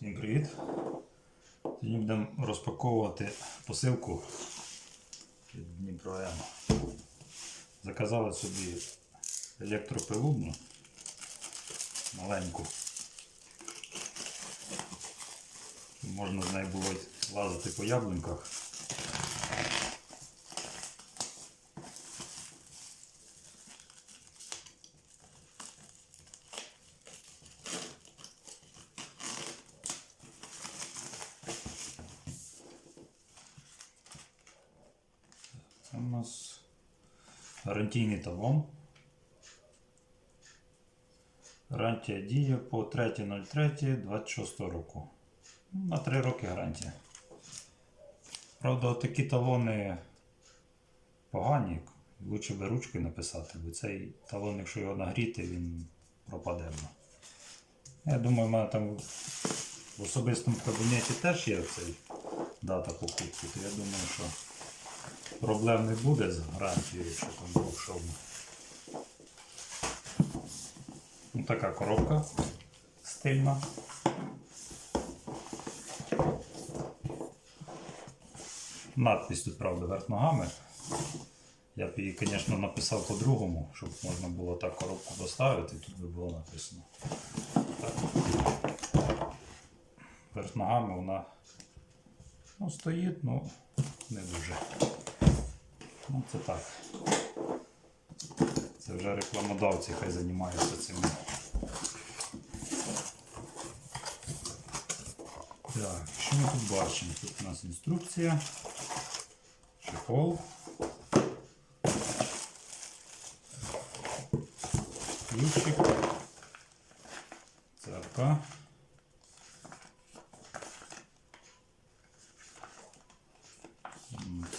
Всім привіт! Сьогодні будемо розпаковувати посилку від Дніпро М. Заказали собі електропилубну маленьку. Можна з нею було лазити по яблуньках. Нас гарантійний талон. Гарантія діє по 3.03.26 року. На 3 роки гарантія. Правда, такі талони погані. Лучше би ручкою написати, бо цей талон, якщо його нагріти, він пропаде. Я думаю, в мене там в особистому кабінеті теж є цей дата покупки, то я думаю, що проблем не буде з гарантією, якщо там двохшовно. Ну, така коробка стильна. Надпись тут, правда, вверх ногами. Я б її, звісно, написав по-другому, щоб можна було так коробку поставити, тут би було написано. Так. Вверх ногами вона ну, стоїть, ну не дуже. Ну, це так. Це вже рекламодавці хай займаються цим. Так, що ми тут бачимо? Тут у нас інструкція, чехол. Ключик. Цепка.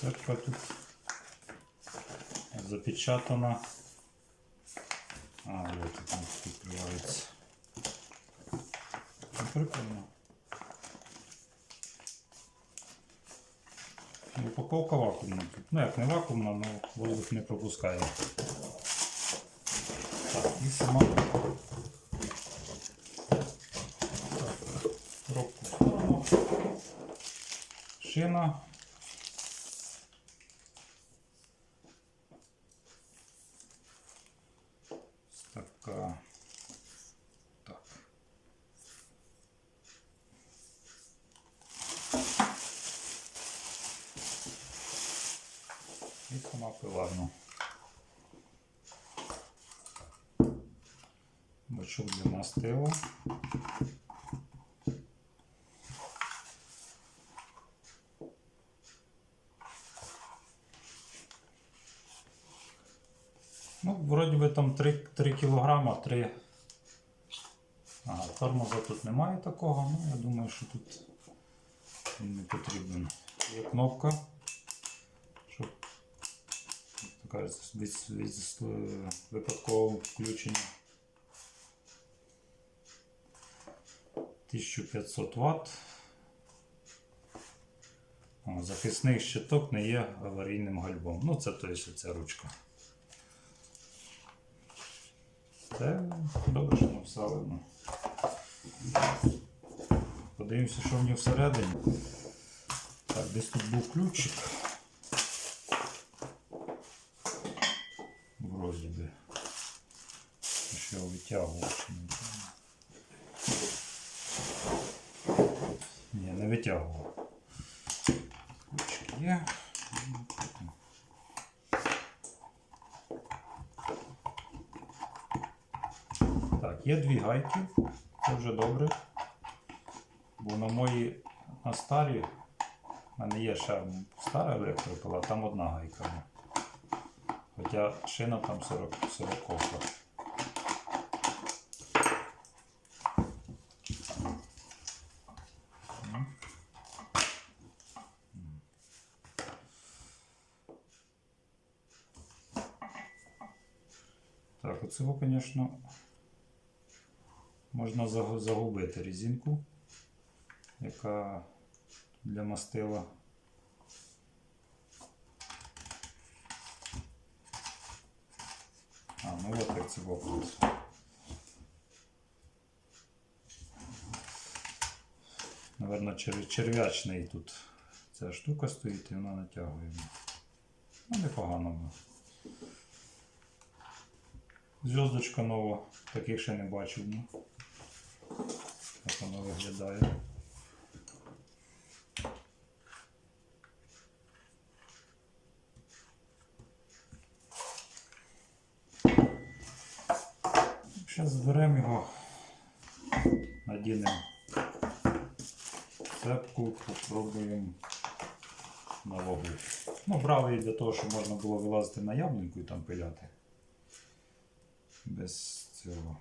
М, Цепка тут запечатана. А, вот тут відкривається. Ну, Прикольно. Упаковка вакуумна. Ну як не вакуумна, але воздух не пропускає. Так, і сама коробку. Шина. Ось Така. Так. І сама пиларна. Бачок для мастила. Ну, вроді би там 3, 3 кілограма, 3. Ага, тормоза тут немає такого, ну я думаю, що тут він не потрібен. Є кнопка, щоб як від, від, від випадкового включення. 1500 Вт. О, захисний щиток не є аварійним гальбом. Ну, це то є ця ручка. Це добре, що написали. Подивимося, що в нього всередині. Так, десь тут був ключик. Вроді би. Я ж його витягував. чи не витягував. Ні, не витягував. Ключик є. Так, є дві гайки, це вже добре. Бо на моїй на старій, в мене є ще стара електропила, там одна гайка. Хоча шина там 40 40 Так, оцього, звісно, можна загубити резинку, яка для мастила. А, ну от як це вопрос. Наверно, черв'ячний тут ця штука стоїть і вона натягує. Ну, непогано було. Зв'язочка нова, таких ще не бачив. Ну. Як вона виглядає. Зараз зберемо його, надінемо цепку, попробуємо на вагу. Ну, брали її для того, щоб можна було вилазити на яблуньку і там пиляти. Без цього.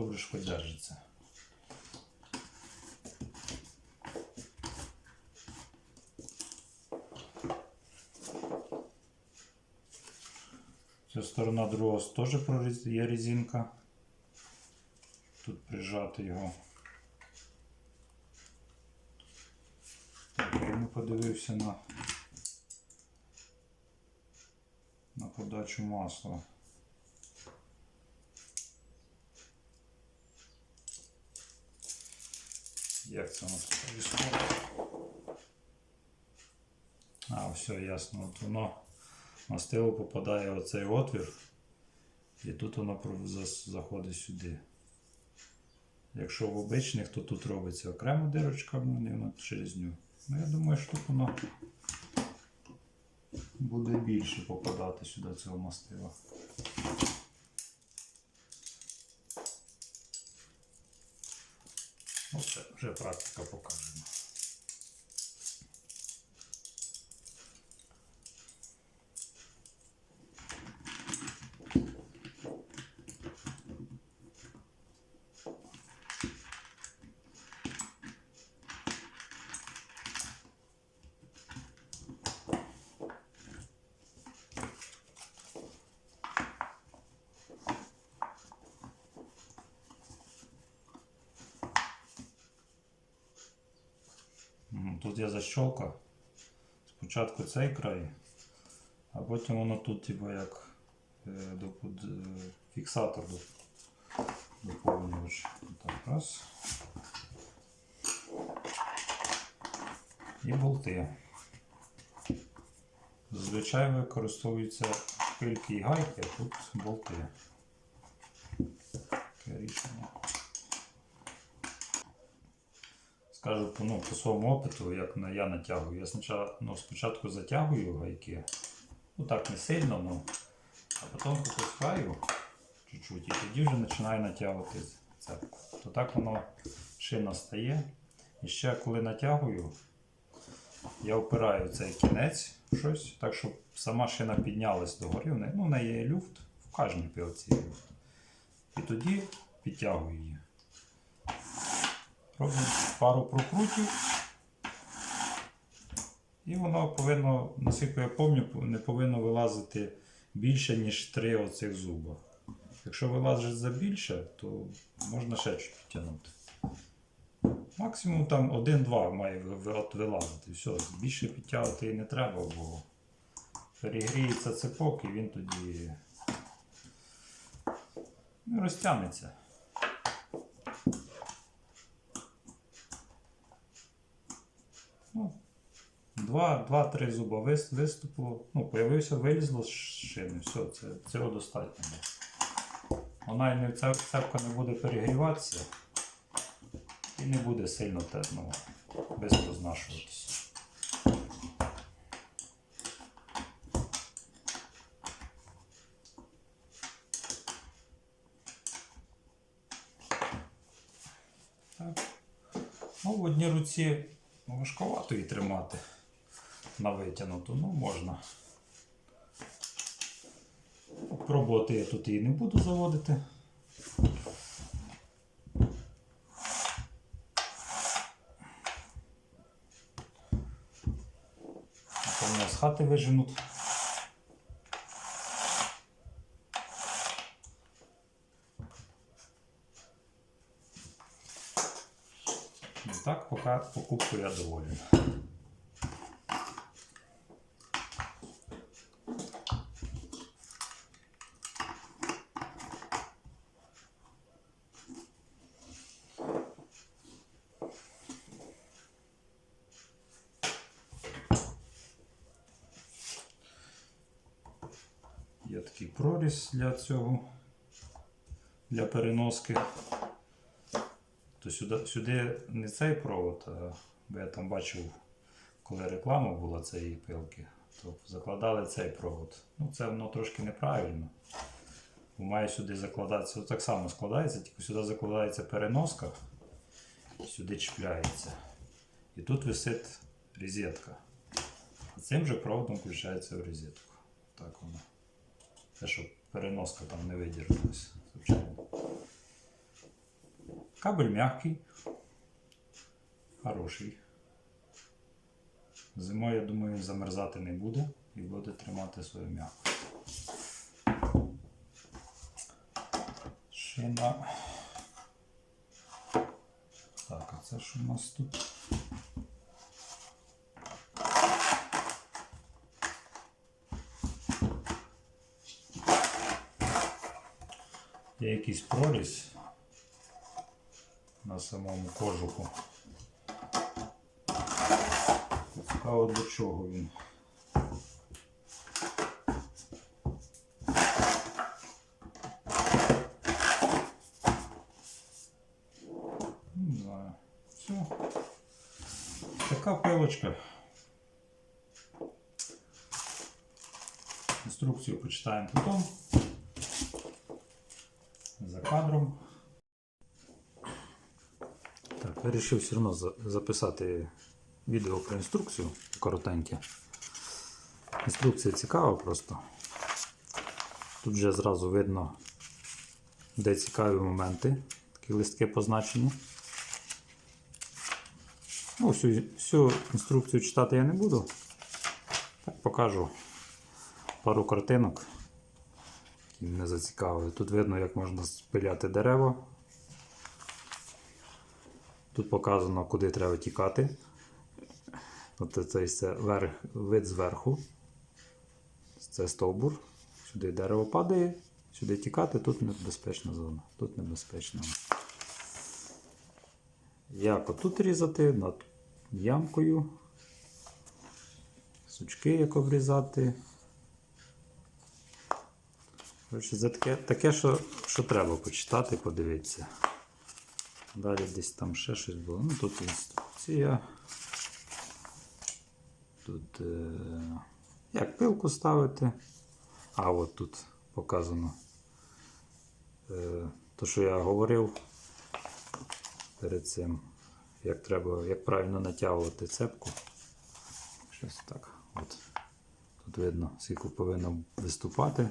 Добре, хоч держиться. Ця сторона другого теж є резинка. Тут прижати його. Так, я подивився на, на подачу масла. Як це тут відбувається? А, все ясно. От воно на стилу попадає оцей отвір, і тут воно заходить сюди. Якщо в обичних, то тут робиться окрема дирочка, ну, через нього. Ну, я думаю, що тут воно буде більше попадати сюди цього мастила. Ну, це вже практика покаже. Тут є защолка. Спочатку цей край, а потім воно тут, типу, як е, е, фіксатор доп- доповнювач. Так, раз. І болти. Зазвичай використовуються шпильки і гайки, а тут болти. Таке рішення. Скажу ну, по своєму опиту, як я натягую. Я спочатку, ну, спочатку затягую гайки, ну так не сильно, ну, а потім попускаю чуть-чуть і тоді вже починаю натягувати цепку. То так воно шина стає. І ще коли натягую, я впираю цей кінець в щось, так щоб сама шина піднялась догори. В неї- Ну, в неї є люфт, в кожній пилці є люфт. І тоді підтягую її. Робимо пару прокрутів. І воно повинно, наскільки я пам'ятаю, не повинно вилазити більше, ніж три оцих зуба. Якщо вилазить за більше, то можна ще чуть підтягнути. Максимум там 1-2 має вилазити. Все, більше підтягувати і не треба, бо перегріється цепок і він тоді ну, розтягнеться. 2-3 зуба виступу. Ну, Появився, вилізло з шини. Все, це, цього достатньо. Вона і не цепка не буде перегріватися і не буде сильно терно без знашуватися. Так. Ну, В одній руці важковато її тримати на витягнуту, ну можна. Пробувати я тут її не буду заводити. Мене з хати виженуть. Ну так, поки покупку я доволен. Є такий проріз для цього, для переноски. То сюди, сюди не цей провод, а бо я там бачив, коли реклама була цієї пилки, то закладали цей провод. Ну, це воно трошки неправильно. Бо має сюди закладатися, так само складається, тільки сюди закладається переноска, сюди чіпляється. І тут висить розетка. А цим же проводом включається в розетку. Так воно. Те, щоб переноска там не звичайно. Кабель м'який, хороший. Зимою, я думаю, він замерзати не буде і буде тримати свою м'якость. Шина. Так, а це що у нас тут? Є якийсь прорізь на самому кожуху. Цікаво для чого він. Не. Така пилочка. Інструкцію почитаємо потім. Кадром. Так, вирішив все одно записати відео про інструкцію коротеньке. Інструкція цікава просто. Тут вже зразу видно, де цікаві моменти, такі листки позначені. Ну, всю, всю інструкцію читати я не буду. Так покажу пару картинок, мене зацікавили. Тут видно, як можна спиляти дерева. Тут показано, куди треба тікати. От це, це верх, вид зверху. Це стовбур. Сюди дерево падає, сюди тікати, тут небезпечна зона. Тут небезпечно. Як отут різати над ямкою. Сучки як обрізати. Це таке, таке що, що треба почитати, подивитися. Далі десь там ще щось було. Ну тут інструкція. Тут е, як пилку ставити. А от тут показано е, то, що я говорив перед цим, як треба, як правильно натягувати цепку. Щось так. От. Тут видно, скільки повинно виступати.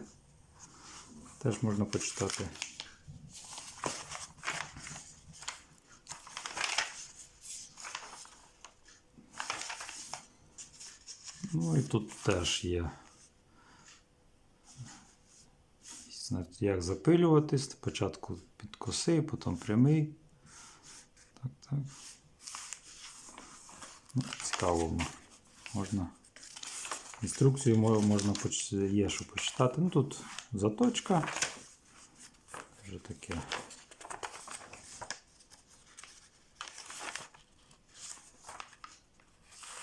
Теж можна почитати. Ну і тут теж є. Як запилюватись, спочатку під коси, потім прямий. Так, так. Ну, цікаво. Можна. Інструкцію мо- можна є, що почитати. Ну тут заточка. Вже таке.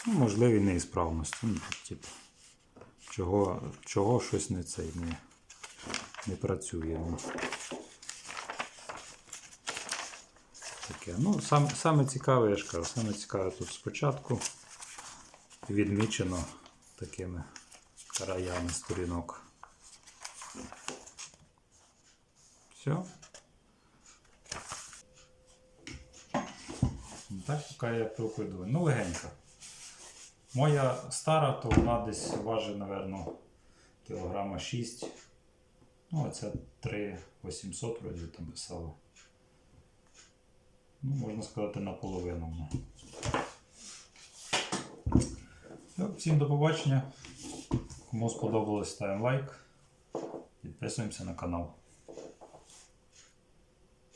Ну, можливі неісправності. Ну, типу, чого, чого щось не цей не, не працює. Ну. Таке. Ну, сам, саме цікаве, я ж кажу, саме цікаве тут спочатку відмічено такими краями сторінок. Все. Так, поки я пилкою. Ну, легенька. Моя стара, то вона десь важить, напевно, кілограма 6. Ну, оця 3800 вроді там писало. Ну, можна сказати, наполовину. Все, всім до побачення. Кому сподобалось, ставимо лайк. Підписуємося на канал.